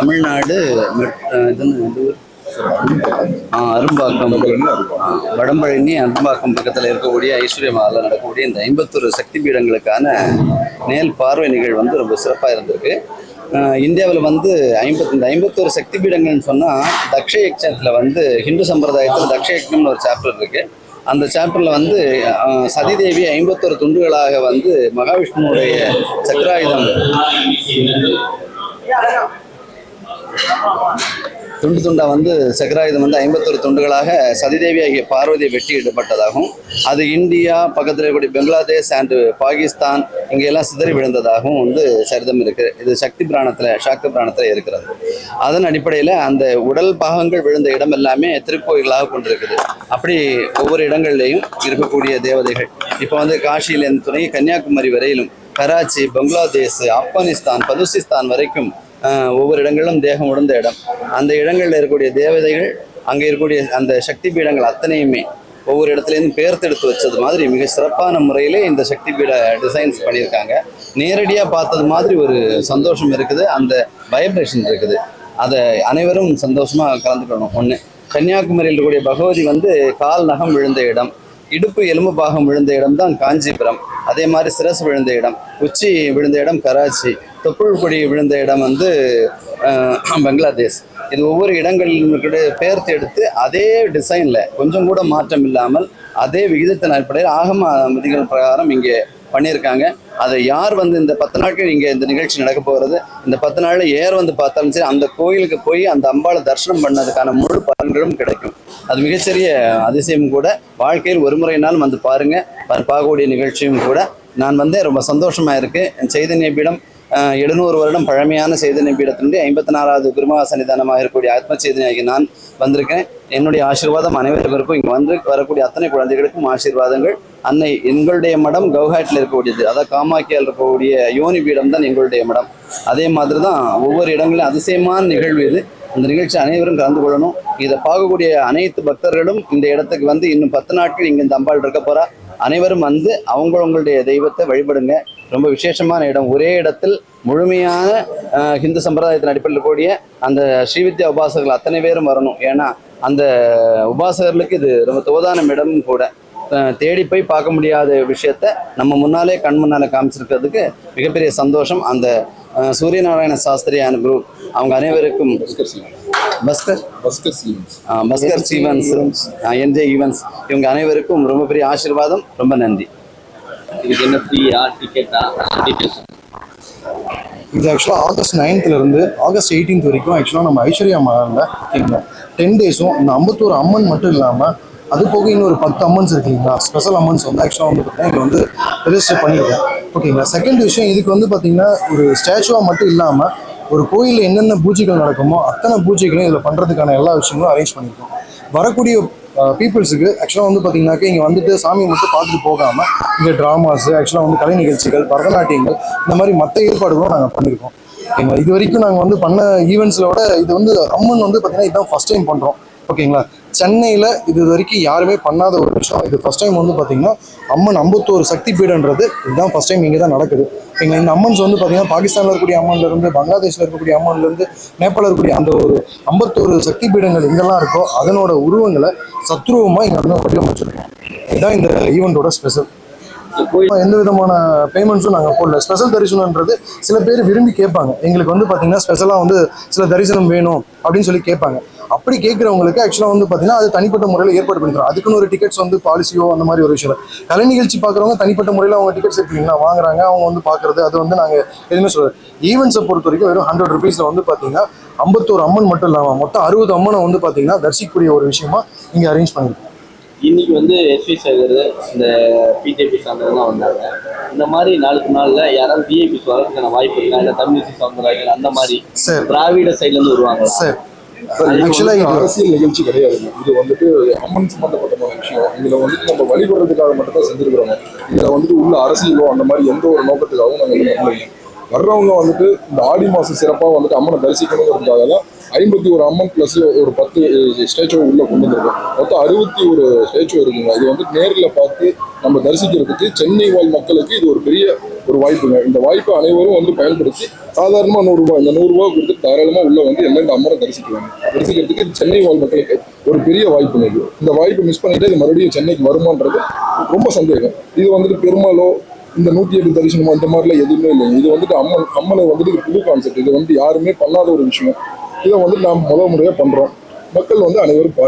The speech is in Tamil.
தமிழ்நாடு மெட்- அரும்பாக்கம். வடம்பழனி அரும்பாக்கம் பக்கத்தில் இருக்கக்கூடிய ஐஸ்வர்ய மகாலில் நடக்கக்கூடிய இந்த ஐம்பத்தொரு சக்தி பீடங்களுக்கான நேல் பார்வை நிகழ்வு வந்து ரொம்ப சிறப்பாக இருந்திருக்கு. இந்தியாவில் வந்து ஐம்பத்தி இந்த ஐம்பத்தொரு சக்தி பீடங்கள்னு சொன்னால் தக்ஷ யக்ஷத்தில் வந்து ஹிந்து சம்பிரதாயத்தில் தக்ஷ யக்ஞம்னு ஒரு சாப்டர் இருக்குது அந்த சாப்டரில் வந்து சதிதேவி ஐம்பத்தொரு துண்டுகளாக வந்து மகாவிஷ்ணுவுடைய சக்கராயுதம் துண்டு துண்டா வந்து சக்கராயுதம் வந்து ஐம்பத்தொரு துண்டுகளாக சதிதேவி ஆகிய பார்வதி வெட்டி இடப்பட்டதாகவும் அது இந்தியா பக்கத்தில் இருக்கக்கூடிய பங்களாதேஷ் அண்டு பாகிஸ்தான் இங்கெல்லாம் சிதறி விழுந்ததாகவும் வந்து சரிதம் இருக்கு. இது சக்தி பிராணத்தில் சாக்தி பிராணத்தில் இருக்கிறது. அதன் அடிப்படையில் அந்த உடல் பாகங்கள் விழுந்த இடம் எல்லாமே திருக்கோயில்களாக கொண்டிருக்குது. அப்படி ஒவ்வொரு இடங்கள்லையும் இருக்கக்கூடிய தேவதைகள். இப்போ வந்து காஷியிலேருந்து தொடங்கி கன்னியாகுமரி வரையிலும் கராச்சி பங்களாதேஷ் ஆப்கானிஸ்தான் பலுசிஸ்தான் வரைக்கும் ஒவ்வொரு இடங்களிலும் தேகம் உடந்த இடம். அந்த இடங்களில் இருக்கக்கூடிய தேவதைகள் அங்கே இருக்கக்கூடிய அந்த சக்தி பீடங்கள் அத்தனையுமே ஒவ்வொரு இடத்துலேருந்து பேர்த்தெடுத்து வச்சது மாதிரி மிக சிறப்பான முறையில் இந்த சக்தி பீட டிசைன்ஸ் பண்ணியிருக்காங்க. நேரடியாக பார்த்தது மாதிரி ஒரு சந்தோஷம் இருக்குது அந்த வைப்ரேஷன் இருக்குது. அதை அனைவரும் சந்தோஷமாக கலந்துக்கணும். ஒன்று கன்னியாகுமரியில் இருக்கக்கூடிய பகவதி வந்து கால் நகம் விழுந்த இடம் இடுப்பு எலும்பு பாகம் விழுந்த இடம் தான் காஞ்சிபுரம். அதே மாதிரி சிரசு விழுந்த இடம் உச்சி விழுந்த இடம் கராச்சி. தொப்புள் கொடி விழுந்த இடம் வந்து பங்களாதேஷ். இது ஒவ்வொரு இடங்களிலும் கூட பேர்த்து எடுத்து அதே டிசைனில் கொஞ்சம் கூட மாற்றம் இல்லாமல் அதே விகிதத்தின் அடிப்படையில் ஆகம விதிகள் பிரகாரம் இங்கே பண்ணியிருக்காங்க. அதை யார் வந்து இந்த பத்து நாட்கள் இங்கே இந்த நிகழ்ச்சி நடக்க போகிறது? இந்த பத்து நாளில் ஏர் வந்து பார்த்தாலும் சரி அந்த கோயிலுக்கு போய் அந்த அம்பாளை தரிசனம் பண்ணதுக்கான முழு பலன்களும் கிடைக்கும். அது மிகச்சிறிய அதிசயம் கூட. வாழ்க்கையில் ஒரு முறையினாலும் வந்து பாருங்கள் பார்க்கக்கூடிய நிகழ்ச்சியும் கூட. நான் வந்து ரொம்ப சந்தோஷமாக இருக்குது சைதன்ய பீடம் எழுநூறு வருடம் பழமையான சேதனை பீடத்தினுடைய ஐம்பத்தி நாலாவது குருமகா சன்னிதானமாக இருக்கக்கூடிய ஆத்ம சேதனையாகி நான் வந்திருக்கேன். என்னுடைய ஆசீர்வாதம் அனைவருக்கும் இங்கே வந்து வரக்கூடிய அத்தனை குழந்தைகளுக்கும் ஆசீர்வாதங்கள். அன்னை எங்களுடைய மடம் கவுஹாட்டில் இருக்கக்கூடியது. அதாவது காமாக்கியால் இருக்கக்கூடிய யோனி பீடம் தான் எங்களுடைய மடம். அதே மாதிரி தான் ஒவ்வொரு இடங்களிலும் அதிசயமான நிகழ்வு இது. இந்த நிகழ்ச்சி அனைவரும் கலந்து கொள்ளணும். இதை பார்க்கக்கூடிய அனைத்து பக்தர்களும் இந்த இடத்துக்கு வந்து இன்னும் பத்து நாட்கள் இங்கே இந்த அம்பாள் இருக்க போகிறா அனைவரும் வந்து அவங்களவங்களுடைய தெய்வத்தை வழிபடுங்க. ரொம்ப விசேஷமான இடம். ஒரே இடத்தில் முழுமையான ஹிந்து சம்பிரதாயத்தின் அடிப்படையில் இருக்கக்கூடிய அந்த ஸ்ரீவித்யா உபாசகர்கள் அத்தனை பேரும் வரணும். ஏன்னா அந்த உபாசகர்களுக்கு இது ரொம்ப தோதானம் இடமும் கூட. தேடி போய் பார்க்க முடியாத விஷயத்த நம்ம முன்னாலே கண் முன்னாலே காமிச்சிருக்கிறதுக்கு மிகப்பெரிய சந்தோஷம். அந்த அஹ், சூரியநாராயண சாஸ்திரியான குரூப் அவங்க அனைவருக்கும் பஸ்கர் பஸ்கர்? ஆஹ் பஸ்கர் சீவன்ஸ் என்ஜே ஈவன்ஸ் இவங்க அனைவருக்கும் ரொம்ப பெரிய ஆசீர்வாதம் ரொம்ப நன்றி. இதுக்கு என்ன ஃப்ரீயா டிக்கெட்டா டீட்டெயில்ஸ் இது ஆக்சுவலாக ஆகஸ்ட் 9th ல இருந்து ஆகஸ்ட் 18th வரைக்கும் ஆக்சுவலாக நம்ம ஐஸ்வர்யா மகாலில் ஓகேங்களா டென் டேஸும் இந்த ஐம்பத்தோரு அம்மன் மட்டும் இல்லாமல் அது போக இன்னொரு பத்து அம்மன்ஸ் இருக்குங்களா ஸ்பெஷல் அம்மன்ஸ் வந்து ஆக்சுவலாக வந்து பார்த்தீங்கன்னா இங்கே வந்து ரெஜிஸ்டர் பண்ணியிருக்கேன் ஓகேங்களா செகண்ட் விஷயம் இதுக்கு வந்து பார்த்தீங்கன்னா ஒரு ஸ்டாச்சுவாக மட்டும் இல்லாமல் ஒரு கோயிலில் என்னென்ன பூஜைகள் நடக்குமோ அத்தனை பூஜைகளும் இதில் பண்ணுறதுக்கான எல்லா விஷயங்களும் அரேஞ்ச் பண்ணியிருக்கோம் வரக்கூடிய பீப்புள்ஸுக்கு ஆக்சுவலாக வந்து பார்த்தீங்கன்னாக்கா இங்கே வந்துட்டு சாமி மட்டும் பார்த்துட்டு போகாமல் இங்கே ட்ராமாஸ் ஆக்சுவலாக வந்து கலை நிகழ்ச்சிகள் பரதநாட்டியங்கள் இந்த மாதிரி மற்ற ஏற்பாடுகளும் நாங்கள் பண்ணியிருக்கோம் ஓகேங்களா இது வரைக்கும் நாங்கள் வந்து பண்ண ஈவெண்ட்ஸோட இது வந்து அம்மன் வந்து பார்த்தீங்கன்னா இதுதான் ஃபஸ்ட் டைம் பண்ணுறோம் ஓகேங்களா சென்னையில் இது வரைக்கும் யாருமே பண்ணாத ஒரு விஷயம். இது ஃபஸ்ட் டைம் வந்து பார்த்தீங்கன்னா அம்மன் ஐம்பத்தோரு சக்தி பீடன்றது இதுதான் ஃபஸ்ட் டைம் இங்கே தான் நடக்குது. எங்கள் இந்த அம்மன்ஸ் வந்து பார்த்தீங்கன்னா பாகிஸ்தானில் இருக்கக்கூடிய அம்மன்லேருந்து பங்களாதேஷில் இருக்கக்கூடிய அம்மன்லேருந்து நேபாளில் இருக்கக்கூடிய அந்த ஒரு ஐம்பத்தோரு சக்தி பீடங்கள் எங்கெல்லாம் இருக்கோ அதனோட உருவங்களை சத்ருவமாக இங்கே வந்து வடிவமைச்சிருக்கோம் இதுதான் இந்த ஈவெண்ட்டோட ஸ்பெஷல் எந்த விதமான பேமெண்ட்ஸும் நாங்கள் போடல. ஸ்பெஷல் தரிசனம்ன்றது சில பேர் விரும்பி கேட்பாங்க. எங்களுக்கு வந்து பார்த்தீங்கன்னா ஸ்பெஷலாக வந்து சில தரிசனம் வேணும் அப்படின்னு சொல்லி கேட்பாங்க. அப்படி கேட்குறவங்களுக்கு ஆக்சுவலாக வந்து பார்த்தீங்கன்னா அது தனிப்பட்ட முறையில் ஏற்பாடு பண்ணிக்கிறோம். அதுக்குன்னு ஒரு டிக்கெட்ஸ் வந்து பாலிசியோ அந்த மாதிரி ஒரு விஷயம் கலை நிகழ்ச்சி பார்க்குறவங்க தனிப்பட்ட முறையில் அவங்க டிக்கெட்ஸ் எடுத்தீங்கன்னா வாங்குறாங்க அவங்க வந்து பார்க்குறது அது வந்து நாங்கள் எதுவுமே சொல்கிறது ஈவெண்ட்ஸை பொறுத்த வரைக்கும் வெறும் ஹண்ட்ரட் ருபீஸில் வந்து பார்த்தீங்கன்னா ஐம்பத்தோரு அம்மன் மட்டும் இல்லாமல் மொத்தம் அறுபது அம்மனை வந்து பார்த்தீங்கன்னா தரிசிக்கக்கூடிய ஒரு விஷயமா இங்கே அரேஞ்ச் பண்ணியிருக்கோம் இன்னைக்கு வந்து எஸ்வி சேகர் இந்த பிஜேபி சார்ந்தவங்க வந்தாங்க. இந்த மாதிரி நாளுக்கு நாள்ல யாராவது விஐபிஸ் வரதுக்கான வாய்ப்பு இருக்கா? இல்ல தமிழிசை சவுந்தரராஜன் அந்த மாதிரி திராவிட சைட்ல இருந்து வருவாங்க சார் ஆக்சுவலாக இது அரசியல் நிகழ்ச்சி கிடையாதுங்க இது வந்துட்டு அம்மன் சம்பந்தப்பட்ட விஷயம். இதுல வந்துட்டு நம்ம வழிபடுறதுக்காக மட்டும் தான் செஞ்சிருக்கிறோங்க இதுல வந்துட்டு உள்ள அரசியலோ அந்த மாதிரி எந்த ஒரு நோக்கத்துக்காகவும் நாங்கள் வர்றவங்க வந்துட்டு இந்த ஆடி மாதம் சிறப்பாக வந்துட்டு அம்மனை தரிசிக்கணுங்கிறதுக்காக தான் ஐம்பத்தி ஒரு அம்மன் ப்ளஸ் ஒரு பத்து ஸ்டேச்சுவை உள்ளே கொண்டு வந்திருக்கோம். மொத்தம் அறுபத்தி ஒரு ஸ்டேச்சு இருக்குங்க. இது வந்து நேரில் பார்த்து நம்ம தரிசிக்கிறதுக்கு சென்னை வாழ் மக்களுக்கு இது ஒரு பெரிய ஒரு வாய்ப்புங்க. இந்த வாய்ப்பை அனைவரும் வந்து பயன்படுத்தி சாதாரணமாக நூறுரூவா இந்த நூறுரூவா கொடுத்து தாராளமாக உள்ளே வந்து எந்தெந்த அம்மனை தரிசிக்கலாம். தரிசிக்கிறதுக்கு இது சென்னை வாழ் மக்களுக்கு ஒரு பெரிய வாய்ப்புங்க இது. இந்த வாய்ப்பை மிஸ் பண்ணிட்டு இது மறுபடியும் சென்னைக்கு வருமானது ரொம்ப சந்தேகம். இது வந்துட்டு பெருமாளோ இந்த நூற்றி எட்டு தரிசனமோ இந்த மாதிரிலாம் எதுவுமே இல்லை. இது வந்துட்டு அம்மன் அம்மனை வந்துட்டு இது புது கான்செப்ட் இது வந்து யாருமே பண்ணாத ஒரு விஷயம். இதை வந்து நாம் முதல் முறையாக பண்ணுறோம் மக்கள் வந்து அனைவரும் பா